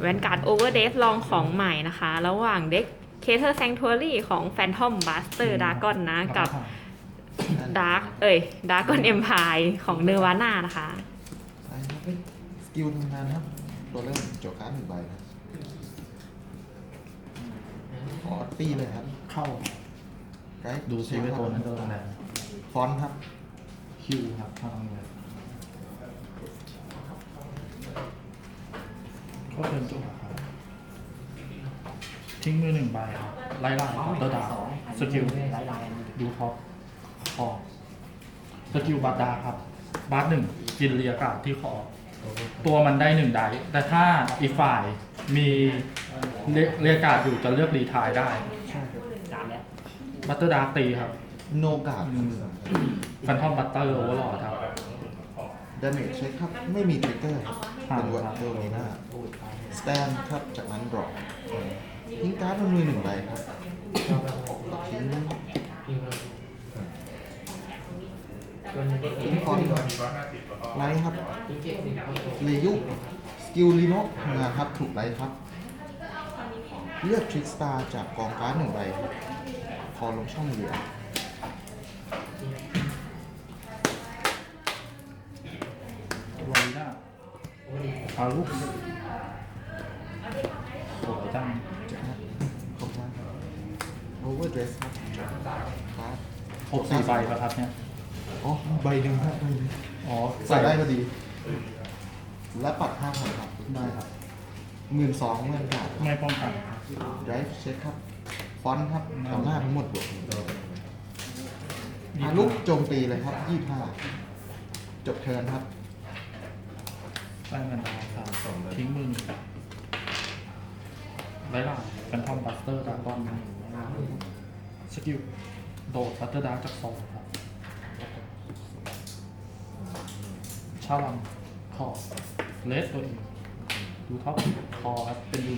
แวนการ์ดโอเวอร์เดสลองของใหม่นะคะ ระหว่างเด็กเคเ r อร์แซงทัวรี่ของแฟนทอมบัสเตอร์ดากอนนะ กับดาร์กเอ้ยดากอนเอ็มพายของเนวาน่านะคะ ไปครับสกิลทำงานครับ ตัวเริ่มโจกการ์ดหนึ่งใบครับขอตีเลยครับ เข้าไกด์ดูซิว่าตัวนั้นโดนอะไรฟอนต์ครับ คิวครับพลังเลย ก็เป็นจุดครับทิ้งมือหนึ่งใบครับไล่ล่าคอร์เตอร์ดาวสกิลดูท็อปคอสกิลบัตดาครับบาร์หนึ่งกินเรียกาศที่คอตัวมันได้หนึ่งไดส์แต่ถ้าอีกฝ่ายมีเรียเรียกาศอยู่จะเลือกรีทายได้ใช่ครับบัตเตอร์ดาตีครับ โนกาดแฟนทอมบัตเตอร์โอเวอร์ลอดครับดาเมจเช็คครับ ไม่มีทริกเกอร์ครับครับเป็นวัตเทลนีน่า สแตนครับ จากนั้นดรอปทิ้งการ์ดบนมือหนึ่งใบครับทิ้งทิ้งฟอนต์ครับไลท์ครับเลยุสกิลลีโนทำงานครับ ถูกไลท์ครับ เลือกทริกสตาร์จากกองการ์ดหนึ่งใบครับพอลงช่องเหลือไวน่าอารุสสวยจัง จากนั้นขอบคุณครับ โอเวอร์เดรสครับครับหกสี่ใบป่ะครับเนี่ย อ๋อใบหนึ่งครับใบหนึ่งอ๋อใส่ได้พอดี และปัดห้าพันครับได้ครับหมื่นสองเมื่อนกัดไม่ป้องกัน ไดรฟ์เช็คครับ ฟอนต์ครับแถวหน้าทั้งหมดบวกอาลุกโจมตีเลยครับยี่ห้าจบเทิร์นครับได้เงินดาวครับทิ้งมือไล่ล่าแฟนทอมบัสเตอร์ดากอน สกิลโดดบัตเตอร์ดาจากสองครับชาลังคอเลสตัวเองดูท็อปคอครับเป็นดู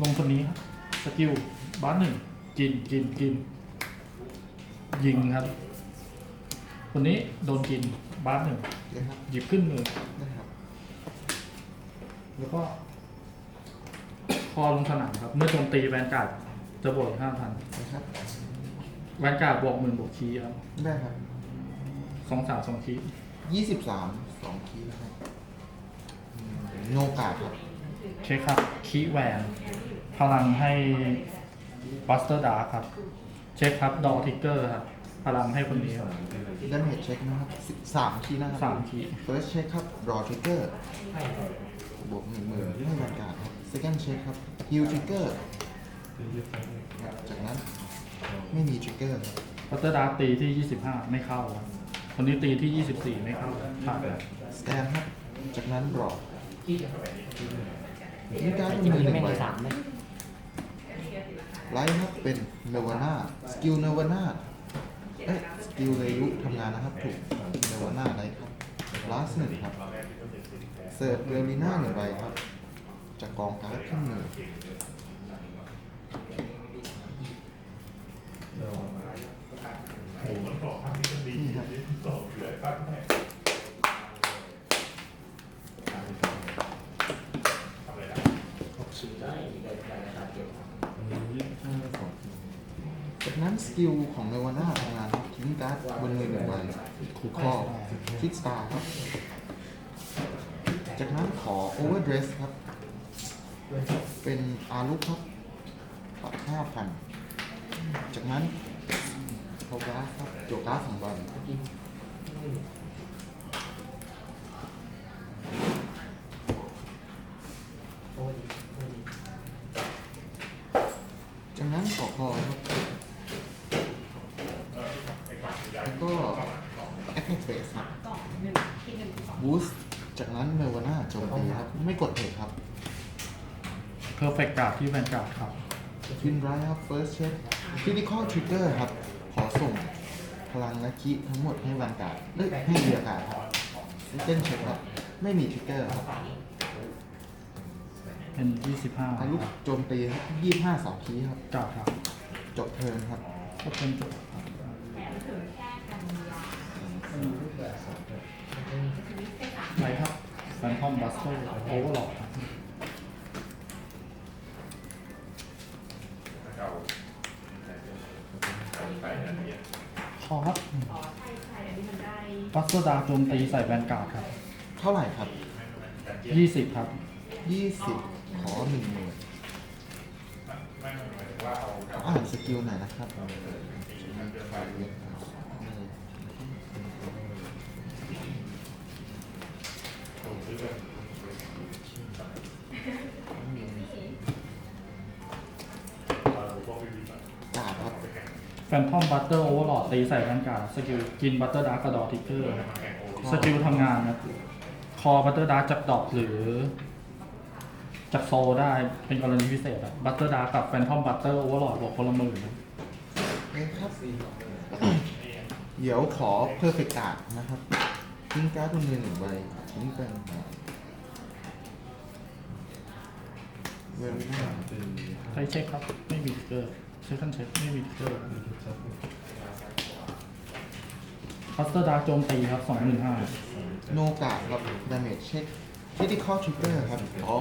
ลงคนนี้ครับ สกิลบ้านหนึ่งกินกินกิน ยิงครับ คนนี้โดนกินบ้านหนึ่งเลยครับหยิบขึ้นมือนะครับแล้วก็ค อลงสนามครับ เมื่อโจมตีแวนการ์ดจะบวกห้าพันนะครับ แวนการ์ดบวกหมื่นบวกคีย์ครับได้ครับสองสามสองคีย์ยี่สิบสามสองคีย์นะครับอืมโนกาดครับเช็คครับ คีย์แวนพลังให้บัสเตอร์ดาร์ครับ เช็คครับ ดอทิกเกอร์ครับ พลังให้คนนี้ครับดาเมจเช็คนะครับสิบสามคีย์นะครับสามคีย์ First check ครับ draw trigger บวกหนึ่งหมื่นให้บรรยากาศครับ Second check ครับ heal trigger ครับจากนั้นไม่มี trigger ครับบัสเตอร์ดาร์ตีที่ยี่สิบห้าไม่เข้าครับคนนี้ตีที่ยี่สิบสี่ไม่เข้าผ่านครับ stand ครับจากนั้น draw มีการดบนมือหนึ่งใบไลท์ครับเป็น Nirvana skill Nirvana เอ้ย skill เลยุทำงานนะครับถูก Nirvana ไลท์ครับ last หนึ่งครับเสิร์ฟเรลิน่าหนึ่งใบครับ จากกองการ์ดขึ้นมือนี่ครับจากนั้นสกิลของเนวาน่าทำงานครับทิ้งการ์ดบนมือหนึ่งใบขู่ข้อฟิกสตาร์ครับ จากนั้นขอโอเวอร์เดรสครับ เป็นอารุครับปัดห้าพันจากนั้นโทกาสครับโจกาสสองใบจากนั้นขอคอครับแล้วก็ Attack Base ครับ Boost จากนั้นเนวาน่าโจมตีครับ ไม่กดเทคครับ เพอร์เฟกต์การ์ดที่แวนการ์ดครับวินไรครับ First Check Critical Trigger ครับ ขอส่งพลังและคิทั้งหมดให้วันการ์ดเอ้ยให้เรียการ์ดครับ Second Check ครับ ไม่มี Trigger ครับเป็นยี่สิบห้าอารุกโจมตีครับยี่ห้าสองคีครับ การ์ดครับจบเทิร์นครับก็เป็นจุดครับนทอมบัสเตอร์โอเวอร์ลอดคอครับ อ๋อใช่ใช่อันนี้ มันได้บัสเตอร์ดาโจมตีใส่แวนการ์ดครับเท่าไหร่ครับยี่สิบครับ ยี่สิบขอหนึ่งหมื่นอ่านสกิลหน่อยนะครับ แฟนทอมบัตเตอร์โอเวอร์ลอดตีใส่แวนการ์ดสกิลกินบัตเตอร์ดาร์กระดอทิกเกอร์สกิลทำงานครับคอบัตเตอร์ดาร์จากดอกหรือจากโซได้เป็นกรณีพิเศษอะบัตเตอร์ดาร์กับแฟนทอมบัตเตอร์โอเวอร์ลอดบวกคนละหมื่นเอ้ครับเดี๋ยวขอเพอร์เฟกต์การ์ดนะครับทิ้งการ์ดบนมือหนึ่งใบทิ้งเป็นเวลน่าใช้เช็คครับ ไม่มีทิกเกอร์ เช็คขั้นเช็คไม่มีทิกเกอร์บัตเตอร์ดาร์โจมตีครับสองหมื่นห้าโนกาดครับดาเมจเช็คคิติคอลทริกเกอร์ครับขอ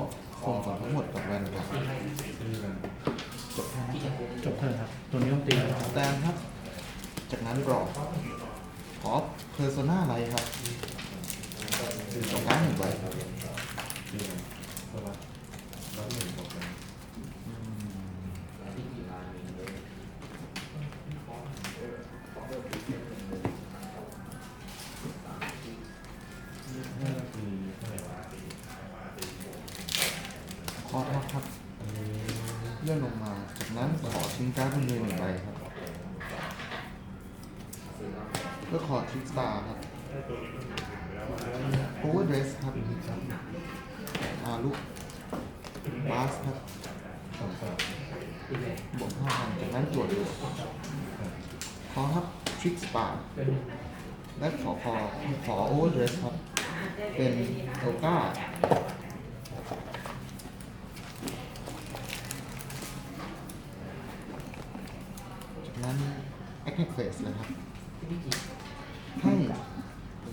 ส่งผลทั้งหมดกับแวนการ์ดจบแค่นั้นครับจบเทิร์นครับ ตัวนี้ต้องตีครับสแตนครับ จากนั้นรอขอเพอร์โซนาไลท์ครับสองการดหนึ่งใบ ร์ดบนมือหนึ่งใบครับ ก็ขอทริสตาครับโอเวอร์เดรสครับอาลุกบาสครับบวกห้าพันจากนั้นตรวจดูขอครับทริกสตาและขอขอขอโอเวอร์เดรสครับ เป็นโอก้า Attack Phase เลยครับให้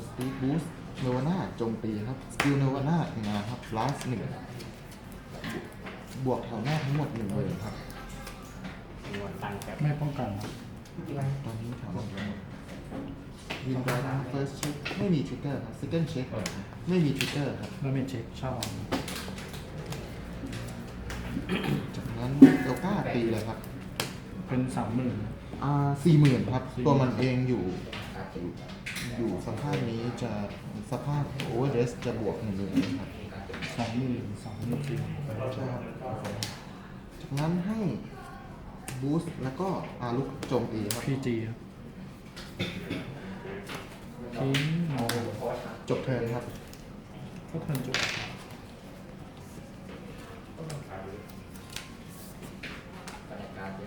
สปีดบูสต์เนวาน่าโจมตีครับ สกิลเนวาน่าทำงานครับ last หนึ่งบวกแถวหน้าทั้งหมดหนึ่งเลยครับไม่ป้องกันครับตอนนี้แถวหมดแล้ววินไดนะ first check ไม่มีทริกเกอร์ครับ second check ไม่มีทริกเกอร์ครับแล้วเมจเช็คเช่าจากนั้นโอก้าตีเลยครับ เป็นสามหมื่น อ่าสี่หมื่นครับ40,000ตัวมันเองอยู่อยู่ อยู่สภาพนี้จะสภาพโอเวอร์เดสจะบวกหนึ่งหมื่นครับสองหมื่นสองหมื่นสี่ใช่ครับจากนั้นให้บูสต์แล้วก็อาลุกโจมตีครับ พีจีครับทิ้งโมจบเทิร์นครับ ก็เทิร์นจบ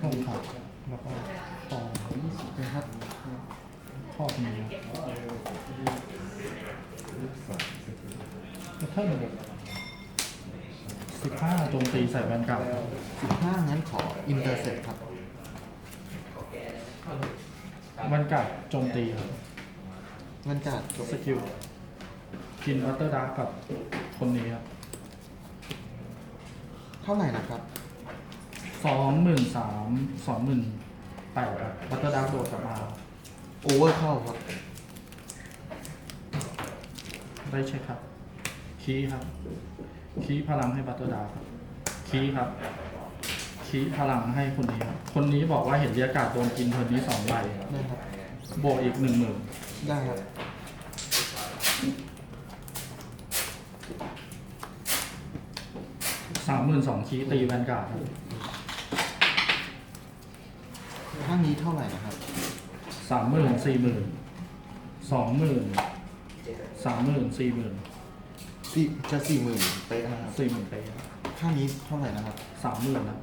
ห้องขับแล้วก็ต่อนะครับทอดนี้ก็เทิร์นแบบสิบห้าโจมตีใส่แวนการ์ดครับ15งั้นขออินเตอร์เซ็ตครับแวนกาดโจมตีครับเงินกาดสกิลกินวัตเตอร์ดาร์กกับคนนี้ครับ เท่าไหร่นะครับ สองหมื่นสามสองหมื่นแปดครับวัตเตอร์ดาร์กโดดกลับมาโอเวอร์เข้าครับได้เช็คครับ คีย์ครับ คีย์พลังให้บัตเตอร์ดาร์กครับ คีย์ครับ คีย์พลังให้คนนี้ครับ คนนี้บอกว่าเห็นเรียกาศโดนกินเทอร์นนี้สองใบได้ครับบวกอีกหนึ่งหมื่นได้ครับสามหมื่นสองคีย์ตีแวนการ์ดครับ ข้างนี้เท่าไหร่นะครับสามหมื่นสี่หมื่นสองหมื่นสามหมื่นสี่หมื่นสี่จะสี่หมื่นเป๊ะนะครับสี่หมื่นไปข้างนี้เท่าไหร่นะครับสามหมื่นครับ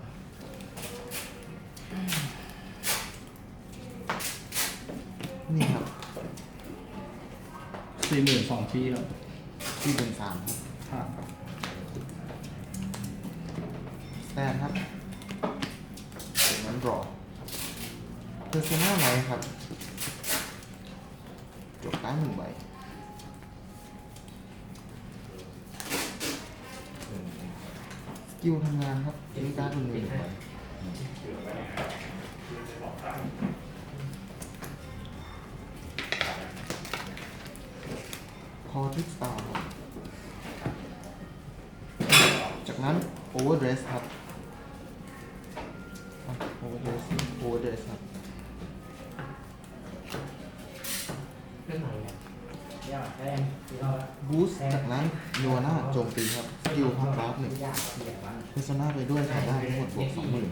นี่ครับสี่หมื่นสองคีย์ครับสี่เป็นสามครับผ่านครับสแตนครับจากนั้นรอ คือร์เซนาไหนครับจบการหนึ่งใบกิลทำงานครับเอ็นการ์ดหนึ่งใบพอทุกตาว บูสต์จากนั้นโนวาน่าโจมตีครับสกิลครับบาร์หนึ่งยากเสียวันเพซนาไปด้วยถ่ายได้ทั้งหมดบวกสองหมื่น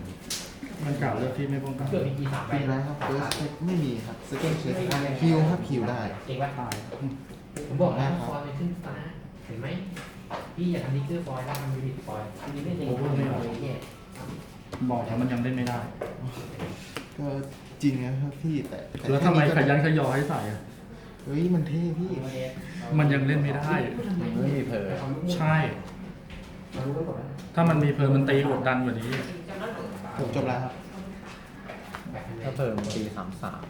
มันกล่าวเลือกที่ไม่ป้องกันเกิดมีกี่สามใบเป็นไรครับเฟิร์สเช็คไม่มีครับสกิลเช็คฮิวครับฮิวได้เก่งว่าตายผมบอกแล้วฟอยล์มันขึ้นตาเห็นไหมพี่อย่าทำนิกเกอร์ฟอยล์แล้วทำยูนิตฟอยล์ยูนิตไม่เจ๋งเลยเนี่ยบอกแล้วมันยังเล่นไม่ได้ ก็จริงนะครับพี่แต่แต่แล้วทำไมขแค่ยันก็ขยอให้ใส่อะ เฮ้ยมันเท่พี่มันยังเล่นไม่ได้ ไม่มีเพลใช่เรารู้กันหมดแล้วถ้ามันมีเพลิงมันตีกดดันกว่านี้ ผมจบแล้วครับแบบถ้าเพิ่มปีสามสาม